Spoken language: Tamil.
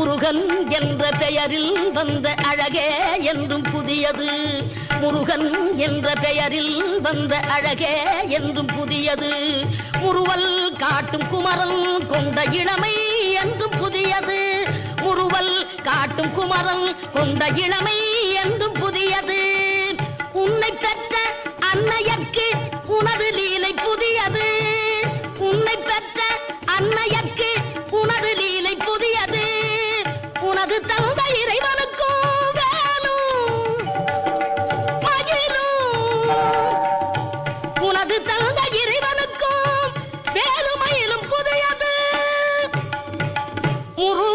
முருகன் என்ற பெயரில் வந்த அழகே என்றும் புதியது. முருகன் என்ற பெயரில் வந்த அழகே என்றும் புதியது. முருவல் காட்டும் குமரன் கொண்ட இளமை என்றும் புதியது. முருவல் காட்டும் குமரன் கொண்ட இளமை என்றும் புதியது. உன்னை பெற்ற அன்னையற்கு உனது Burun